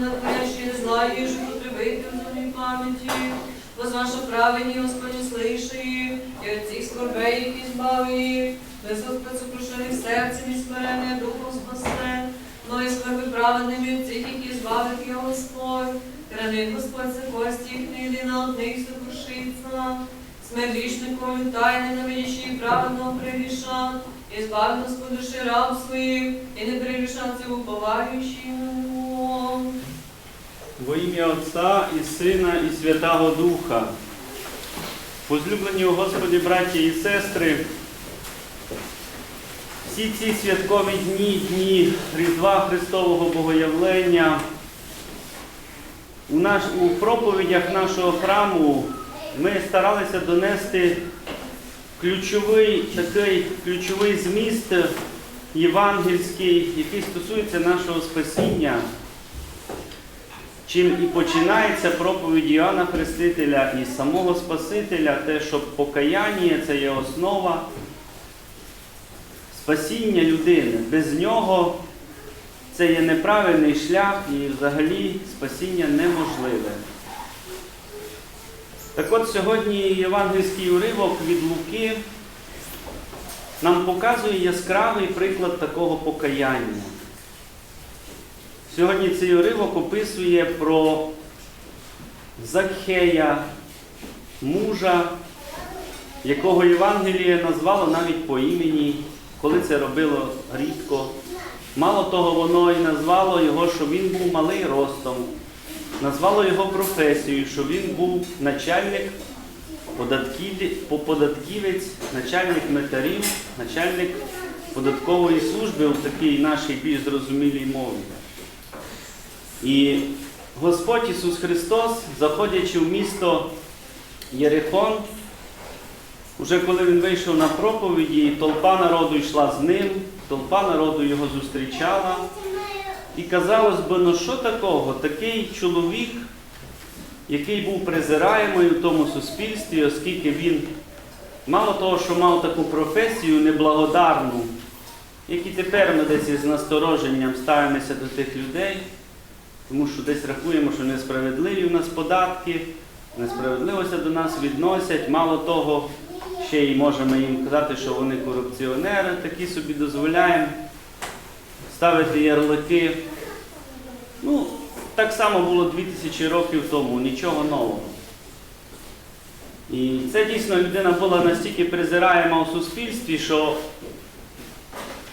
натворящие зла, и же потребуйте в земной памяти. Воз ваше праведні, Господи, слыши їх, і от цих скорбей їх избави їх, без сокрушених серцем і смирення духом спасе, но і скорби праведними от цих їх избавить його Господь. Храни Господь за кості їх, не єдина от них сокрушиться. Смерть грішникові тайни навіщі праведного пригріша, і збави Господь душі раб своїх, і не пригрішаться уповаючи на. Во ім'я Отця і Сина, і Святого Духа. Возлюблені у Господі, браті і сестри, всі ці святкові дні, дні Різдва Христового Богоявлення, у, наш, у проповідях нашого храму ми старалися донести ключовий такий ключовий зміст євангельський, який стосується нашого спасіння чим і починається проповідь Іоанна Хрестителя і самого Спасителя, те, що покаяння це є основа спасіння людини. Без нього це є неправильний шлях і взагалі спасіння неможливе. Так от сьогодні євангельський уривок від Луки нам показує яскравий приклад такого покаяння. Сьогодні цей уривок описує про Закхея, мужа, якого Євангеліє назвало навіть по імені, коли це робило рідко. Мало того, воно і назвало його, що він був малий ростом, назвало його професією, що він був начальник податківець, начальник метарів, начальник податкової служби у такій нашій більш зрозумілій мові. І Господь Ісус Христос, заходячи в місто Єрихон, уже коли Він вийшов на проповіді, толпа народу йшла з ним, толпа народу його зустрічала. І казалось би, ну що такого? Такий чоловік, який був презираємий у тому суспільстві, оскільки він мало того, що мав таку професію неблагодарну, як і тепер ми десь із настороженням ставимося до тих людей, тому що десь рахуємо, що несправедливі у нас податки, несправедливося до нас відносять. Мало того, ще й можемо їм казати, що вони корупціонери, такі собі дозволяємо ставити ярлики. Ну, так само було 2000 років тому, нічого нового. І це дійсно людина була настільки презираєма у суспільстві, що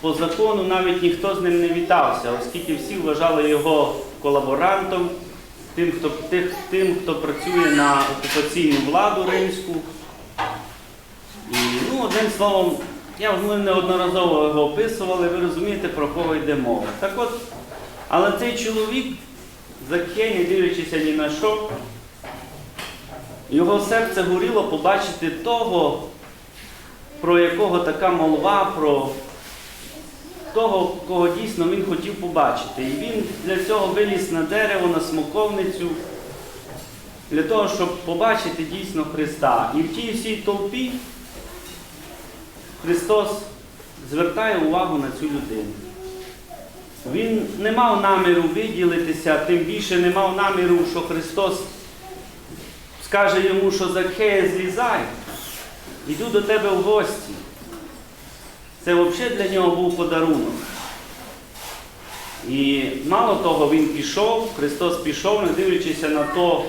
по закону навіть ніхто з ним не вітався, оскільки всі вважали його колаборантом, тим, хто, тим, хто працює на окупаційну владу римську. І, ну, одним словом, я ми неодноразово його описували, ви розумієте, про кого йде мова. Так от, але цей чоловік, Закхей, не дивлячися ні на що, його серце горіло побачити того, про якого така молва, про того, кого дійсно він хотів побачити. І він для цього виліз на дерево, на смоковницю, для того, щоб побачити дійсно Христа. І в тій всій толпі Христос звертає увагу на цю людину. Він не мав наміру виділитися, тим більше не мав наміру, що Христос скаже йому, що Закхея злізай, іду до тебе в гості. Це взагалі для нього був подарунок. І мало того, він пішов, Христос пішов, не дивлячись на то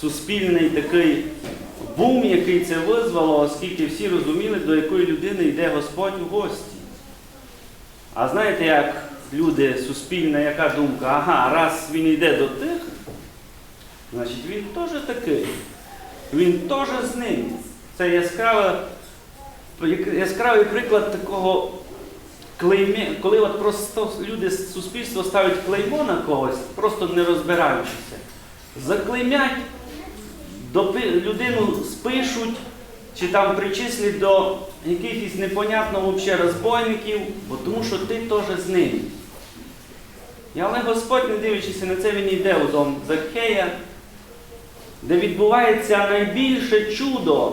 суспільний такий бум, який це визвало, оскільки всі розуміли, до якої людини йде Господь у гості. А знаєте, як люди, суспільна, яка думка, ага, раз він йде до тих, значить він теж такий. Він теж з ним. Це яскраве яскравий приклад такого клеймі, коли от просто люди з суспільства ставлять клеймо на когось, просто не розбираючися. Заклеймять, людину спишуть, чи там причислять до якихось непонятно взагалі розбойників, бо тому що ти теж з ним. І але Господь, не дивлячись на це, він йде у дом Закхея, де відбувається найбільше чудо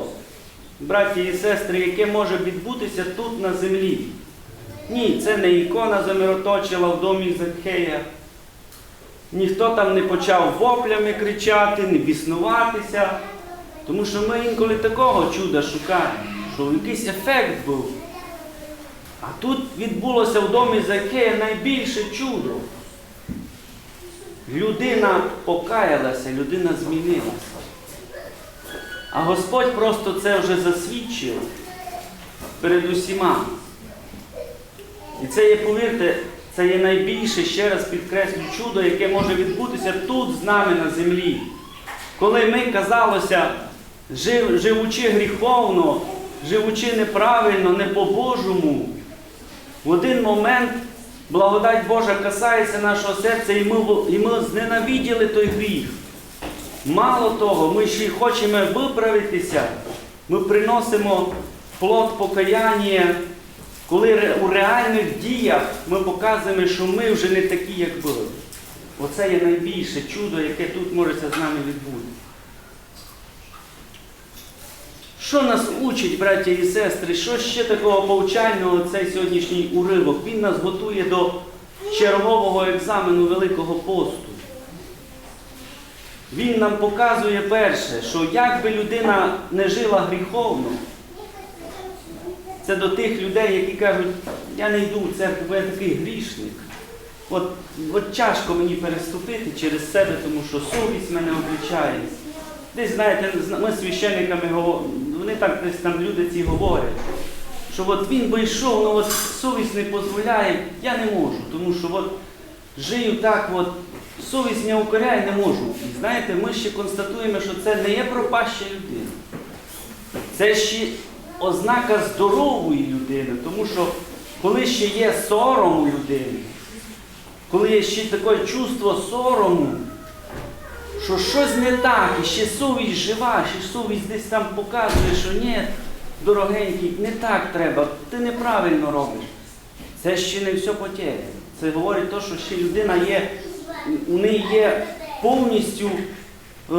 браті і сестри, яке може відбутися тут на землі. Ні, це не ікона замироточила в домі Закхея. Ніхто там не почав воплями кричати, не біснуватися. Тому що ми інколи такого чуда шукаємо, щоб якийсь ефект був. А тут відбулося в домі Закея найбільше чудо. Людина покаялася, людина змінилася. А Господь просто це вже засвідчив перед усіма. І це є, повірте, це є найбільше, ще раз підкреслю, чудо, яке може відбутися тут з нами на землі. Коли ми, казалося, жив, живучи гріховно, живучи неправильно, не по-божому, в один момент благодать Божа касається нашого серця, і ми, і ми зненавиділи той гріх. Мало того, ми ще й хочемо виправитися, ми приносимо плод покаяння, коли у реальних діях ми показуємо, що ми вже не такі, як були. Оце є найбільше чудо, яке тут можеться з нами відбути. Що нас учить, браття і сестри? Що ще такого повчального цей сьогоднішній уривок? Він нас готує до чергового екзамену Великого посту. Він нам показує перше, що як би людина не жила гріховно, це до тих людей, які кажуть, я не йду в церкву, бо я такий грішник. От, от тяжко мені переступити через себе, тому що совість мене обличає. Десь, знаєте, ми з священниками вони так десь там люди ці говорять, що от він би йшов, ну от совість не дозволяє, я не можу, тому що от жию так, от, совість не укоряє, не можу. І знаєте, ми ще констатуємо, що це не є пропаща людина. Це ще ознака здорової людини, тому що коли ще є сором у людини, коли є ще таке чувство сорому, що щось не так, і ще совість жива, ще совість десь там показує, що ні, дорогенький, не так треба, ти неправильно робиш. Це ще не все потеряно. Це говорить те, що ще людина є, у неї є повністю е,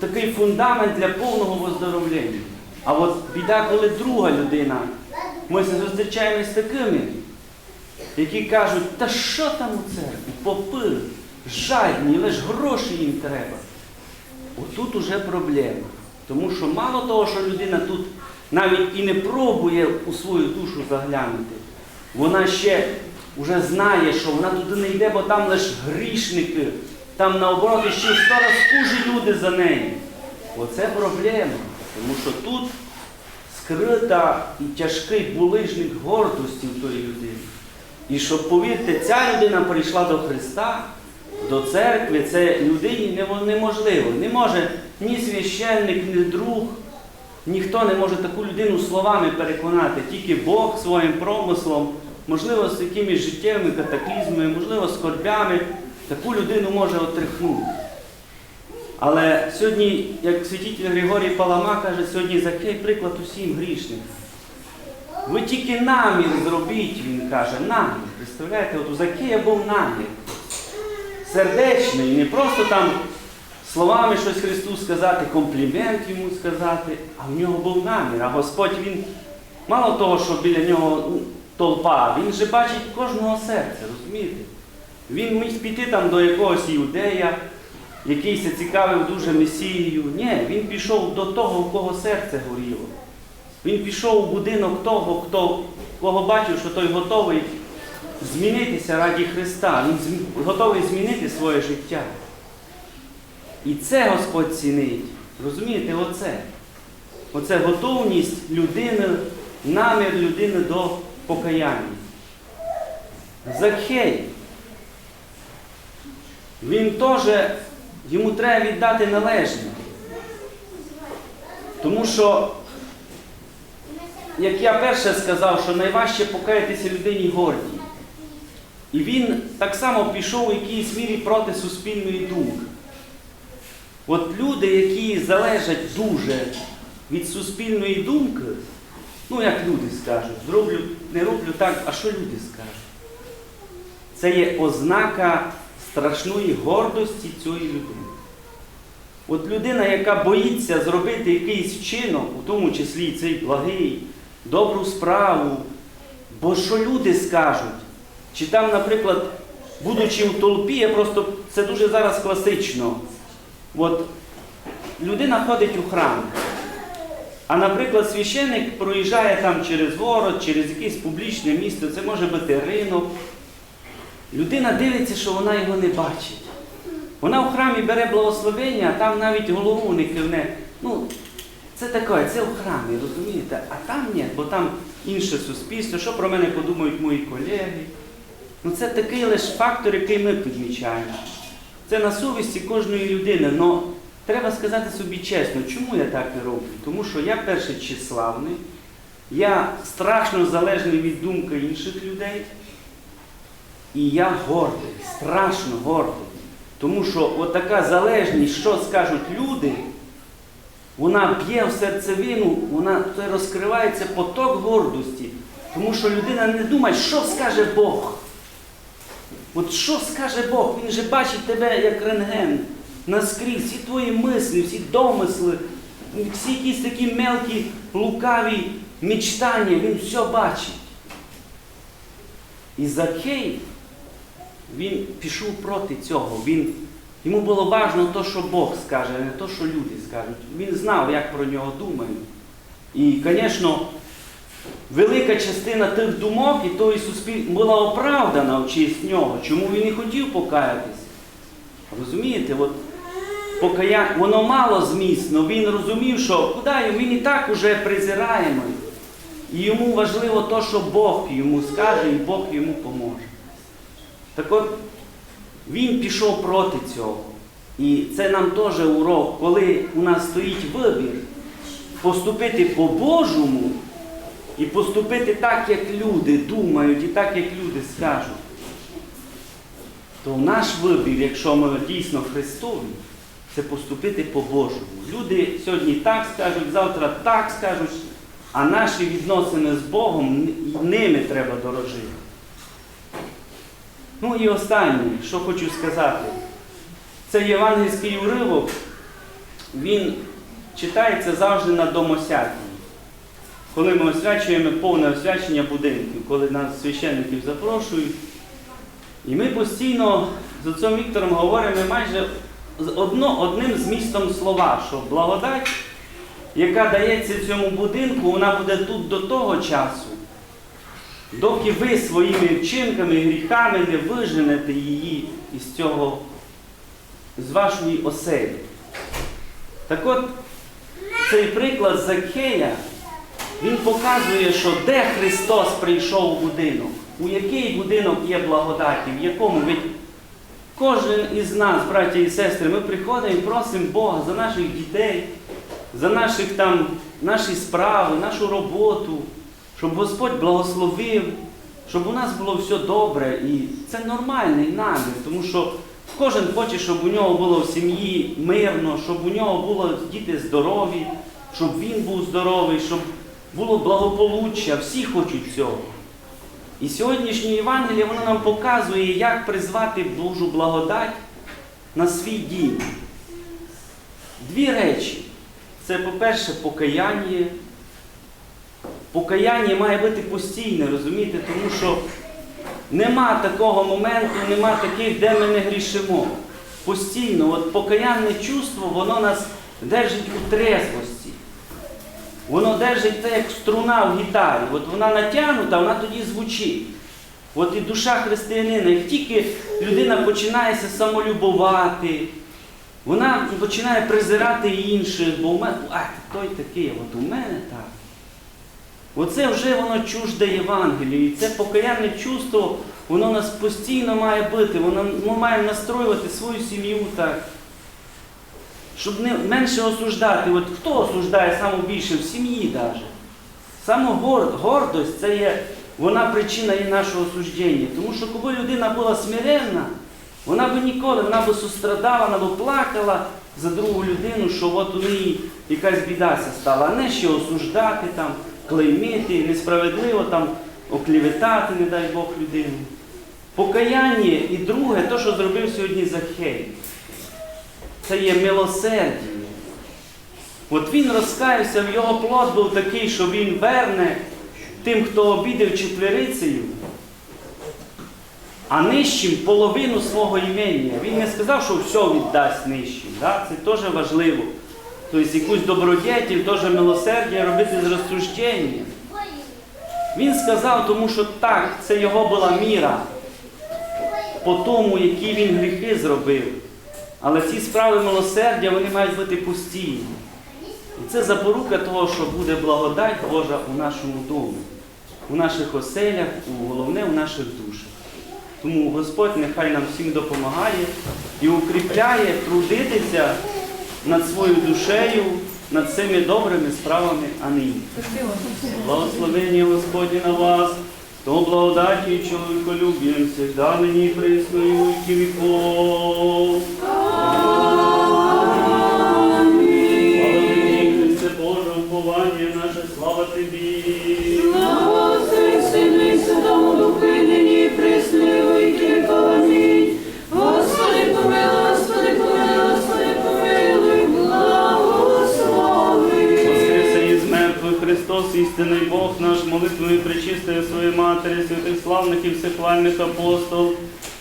такий фундамент для повного виздоровлення. А от біда, коли друга людина, ми зустрічаємось з такими, які кажуть, та що там у церкві, попи, жадні, лише гроші їм треба. Отут уже проблема. Тому що мало того, що людина тут навіть і не пробує у свою душу заглянути, вона ще вже знає, що вона туди не йде, бо там лише грішники, там наоборот ще сто раз хужі люди за нею. Оце проблема. Тому що тут скрита і тяжкий булижник гордості в тої людини. І щоб повірте, ця людина прийшла до Христа, до церкви, це людині неможливо. Не може ні священник, ні друг, ніхто не може таку людину словами переконати, тільки Бог своїм промислом, можливо, з якимись життєвими катаклізмами, можливо, скорбями, таку людину може отрихнути. Але сьогодні, як святитель Григорій Палама каже, сьогодні Закей приклад усім грішникам. Ви тільки намір зробіть, він каже, намір. Представляєте, от у Закея був намір. Сердечний, не просто там словами щось Христу сказати, комплімент йому сказати, а в нього був намір. А Господь він мало того, що біля нього ну, толпа, він же бачить кожного серця, розумієте? Він міг піти там до якогось іудея, який се цікавив дуже Месією. Ні, він пішов до того, у кого серце горіло. Він пішов у будинок того, хто, кого бачив, що той готовий змінитися раді Христа. Він готовий змінити своє життя. І це Господь цінить. Розумієте, оце. Оце готовність людини, намір людини до покаяння. Закхей. Він теж, йому треба віддати належне. Тому що як я перше сказав, що найважче покаятися людині гордій. І він так само пішов у якійсь мірі проти суспільної думки. От люди, які залежать дуже від суспільної думки, ну як люди скажуть, зроблю, не роблю так, а що люди скажуть? Це є ознака страшної гордості цієї людини. От людина, яка боїться зробити якийсь вчинок, у тому числі і цей благий, добру справу, бо що люди скажуть? Чи там, наприклад, будучи в толпі, я просто це дуже зараз класично. От людина ходить у храм. А, наприклад, священник проїжджає там через город, через якесь публічне місто, це може бути ринок. Людина дивиться, що вона його не бачить. Вона в храмі бере благословення, а там навіть голову не кивне. Ну, це таке, це в храмі, розумієте? А там ні, бо там інше суспільство, що про мене подумають мої колеги. Ну це такий лише фактор, який ми підмічаємо. Це на совісті кожної людини. Но треба сказати собі чесно, чому я так і роблю? Тому що я перший тщеславний, я страшно залежний від думки інших людей. І я гордий, страшно гордий. Тому що от така залежність, що скажуть люди, вона б'є в серцевину, вона розкривається поток гордості. Тому що людина не думає, що скаже Бог. От що скаже Бог? Він же бачить тебе як рентген наскрізь, всі твої мислі, всі домисли, всі якісь такі мелкі, лукаві мечтання, він все бачить. І Закей, він пішов проти цього. Він, йому було важливо те, що Бог скаже, а не те, що люди скажуть. Він знав, як про нього думають. І, звісно, велика частина тих думок і тої суспільства була оправдана в честь нього. Чому він не хотів покаятися? Розумієте, от покая... воно мало змісно, він розумів, що куди він і так уже презираємий. І йому важливо те, що Бог йому скаже, і Бог йому поможе. Так от, він пішов проти цього. І це нам теж урок, коли у нас стоїть вибір поступити по-божому і поступити так, як люди думають, і так, як люди скажуть. То наш вибір, якщо ми дійсно Христові, це поступити по-божому. Люди сьогодні так скажуть, завтра так скажуть, а наші відносини з Богом ними треба дорожити. Ну і останнє, що хочу сказати, це євангельський уривок, він читається завжди на домосяді. Коли ми освячуємо повне освячення будинків, коли нас священників запрошують. І ми постійно з отцом Віктором говоримо майже одно, одним змістом слова, що благодать, яка дається цьому будинку, вона буде тут до того часу, доки ви своїми вчинками і гріхами не виженете її із цього, з вашої оселі. Так от, цей приклад Закея, він показує, що де Христос прийшов у будинок, у який будинок є благодаті, в якому ведь кожен із нас, браті і сестри, ми приходимо і просимо Бога за наших дітей, за наших там, наші справи, нашу роботу, щоб Господь благословив, щоб у нас було все добре. І це нормальний намір, тому що кожен хоче, щоб у нього було в сім'ї мирно, щоб у нього були діти здорові, щоб він був здоровий, щоб було благополуччя. Всі хочуть цього. І сьогоднішнє Євангеліє воно нам показує, як призвати Божу благодать на свій дім. Дві речі. Це, по-перше, покаяння. Покаяння має бути постійне, розумієте, тому що нема такого моменту, нема таких, де ми не грішимо. Постійно, от покаянне чувство, воно нас держить у трезвості. Воно держить це як струна в гітарі. От вона натягнута, вона тоді звучить. От і душа християнина, як тільки людина починає самолюбувати, вона починає презирати інших, бо у мене, а той такий, от у мене так. Оце вже воно чужде Євангелію. І це покаянне чувство, воно нас постійно має бути. Воно, ми маємо настроювати свою сім'ю так. Щоб не менше осуждати. От хто осуждає саме більше в сім'ї навіть? Саме гордость це є, вона причина і нашого осуждення. Тому що коли людина була смиренна, вона би ніколи, вона би сострадала, вона би плакала за другу людину, що от у неї якась біда ся стала, а не ще осуждати там, клеймити, несправедливо там оклеветати, не дай Бог людину. Покаяння і друге, то, що зробив сьогодні Захей це є милосердя. От він розкаявся, в його плод був такий, що він верне тим, хто обідав четверицею. а нижчим половину свого імення. Він не сказав, що все віддасть нижчим. Да? Це теж важливо. Тобто якусь добродетель, теж милосердя робити з розсужденням. Він сказав, тому що так, це його була міра по тому, які він гріхи зробив. Але ці справи милосердя вони мають бути постійні. І це запорука того, що буде благодать Божа у нашому домі, у наших оселях, у головне у наших душах. Тому Господь нехай нам всім допомагає і укріпляє трудитися над своєю душею, над цими добрими справами. Амінь. Благословення Господні на вас, то благодаті і чоловіколюбієм всегда нині і присно і у віки віков. Матері, святих і всехвальних апостол,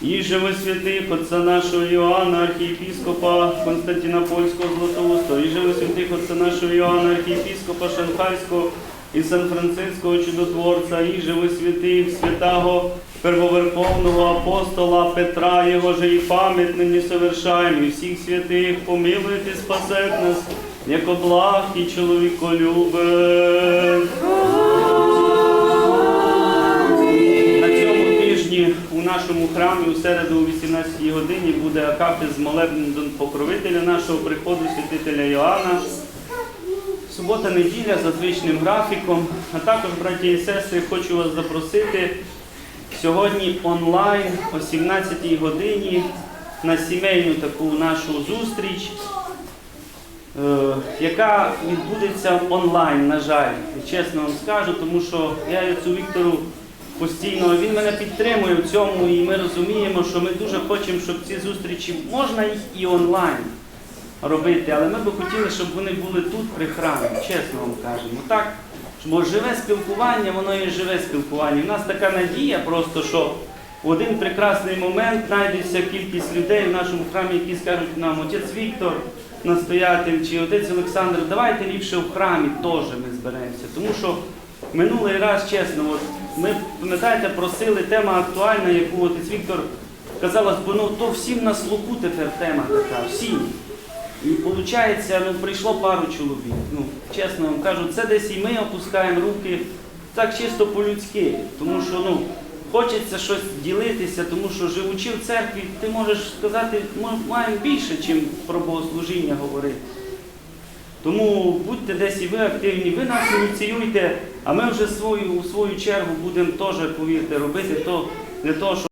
і живи святих Отця нашого Іоанна, архієпіскопа Константинопольського Златоуста, і живи святих Отця нашого Іоанна, архієпіскопа Шанхайського і Сан-Франциського чудотворця, і живи святих святого первоверховного апостола Петра, його же і пам'ять нині совершаємо, і всіх святих помилуйте, спасет нас, як облах і чоловіколюбець. Нашому храмі у середу о 18 годині буде акафіст молебен до покровителя нашого приходу святителя Йоанна. Субота, неділя за звичним графіком. А також, браті і сестри, хочу вас запросити сьогодні онлайн о 17 годині на сімейну таку нашу зустріч, е, яка відбудеться онлайн, на жаль. Чесно вам скажу, тому що я цю Віктору постійно, він мене підтримує в цьому, і ми розуміємо, що ми дуже хочемо, щоб ці зустрічі можна їх і онлайн робити, але ми би хотіли, щоб вони були тут при храмі, чесно вам кажемо. Так, бо живе спілкування, воно і живе спілкування. У нас така надія просто, що в один прекрасний момент знайдеться кількість людей в нашому храмі, які скажуть нам, отець Віктор, настоятель чи отець Олександр, давайте ліпше в храмі теж ми зберемося. Тому що минулий раз, чесно, от ми пам'ятаєте, просили тема актуальна, яку отець Віктор казалось, бо ну то всім на слуху тепер тема така, всім. І виходить, ну, прийшло пару чоловік. Ну, чесно вам кажу, це десь і ми опускаємо руки так чисто по-людськи. Тому що ну, хочеться щось ділитися, тому що живучи в церкві, ти можеш сказати, ми маємо більше, ніж про богослужіння говорити. Тому будьте десь і ви активні, ви нас ініціюйте, а ми вже свою, у свою чергу будемо теж, повірте, робити то не то, щоб.